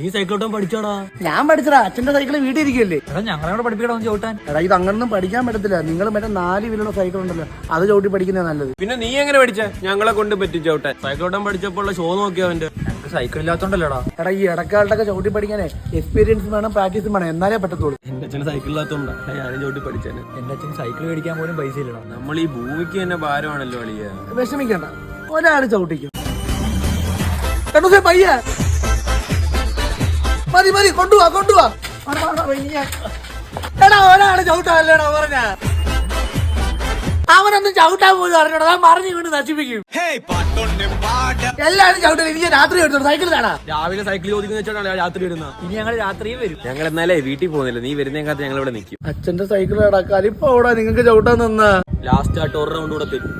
നീ സൈക്കിൾ ഓട്ടം പഠിച്ചോടാ. ഞാൻ പഠിച്ചടാ അച്ഛന്റെ സൈക്കിൾ വീട്ടിൽ ഇരിക്കല്ലേ എടാ ഞങ്ങളോട് പഠിപ്പിക്കണം ചോട്ടാൻ. എടാ ഇത് അങ്ങനൊന്നും പഠിക്കാൻ പറ്റത്തില്ല. നിങ്ങൾ മറ്റേ നാല് വീലുള്ള സൈക്കിൾ ഉണ്ടല്ലോ. അത് ചവിട്ടി പഠിക്കുന്നതാ നല്ലത്. പിന്നെ നീ എങ്ങനെ പഠിച്ച? ഞങ്ങളെ കൊണ്ട് പറ്റിച്ചോട്ടെ സൈക്കിൾ ഓട്ടം പഠിച്ചപ്പോൾ ഷോ നോക്കിയ അവന്റെ സൈക്കിൾ ഇല്ലാത്തോണ്ടല്ലോടാ. എടാ ഈ ഇടക്കാലത്തൊക്കെ ചവിട്ടി പഠിക്കാനേ എക്സ്പീരിയൻസ് വേണം പ്രാക്ടീസും വേണം. എന്നാലേ പറ്റത്തുള്ളൂ. എന്റെ അച്ഛന് സൈക്കിൾ ഇല്ലാത്തോണ്ടാ. ഞാനും ചോട്ടി പഠിച്ചേനെ. എന്റെ അച്ഛൻ സൈക്കിൾ മേടിക്കാൻ പോലും പൈസ ഇല്ലടാ. നമ്മൾ ഈ ഭൂമിക്ക് തന്നെ ഭാരമാണല്ലോ അളിയ. വിഷമിക്കണ്ട. ഒരാൾ ചവിട്ടിക്കും പയ്യ. മതി മതി കൊണ്ടുപോവാ കൊണ്ടുപോവാ വാടാ, വാടാ, പയ്യെ. എടാ ഒരാൾ ചവിട്ടാല്ലേടാ പറഞ്ഞ? അവനൊന്നും ചവിട്ടാൻ പോലും അറിഞ്ഞോടാ. ഞാൻ മറിഞ്ഞു കൊണ്ട് നശിപ്പിക്കും. എല്ലാരും ചവിട്ടില്ല എനിക്ക് രാത്രി എടുത്തോളൂ സൈക്കിൾ കാണാ. രാവിലെ സൈക്കിൾ ചോദിക്കുന്ന രാത്രി വരുന്ന ഇനി ഞങ്ങൾ രാത്രിയും വരും. ഞങ്ങൾ എന്നാലേ വീട്ടിൽ പോകുന്നില്ല. നീ വരുന്നേക്കാത്ത ഞങ്ങൾ ഇവിടെ നിൽക്കും. അച്ഛന്റെ സൈക്കിൾ കടക്കാൽ ഇപ്പൊ ഓടാ നിങ്ങൾക്ക് ചവിട്ടാൻ നിന്ന. ലാസ്റ്റ് ആയിട്ട് ഒരു റൗണ്ട് കൂടെ തരും.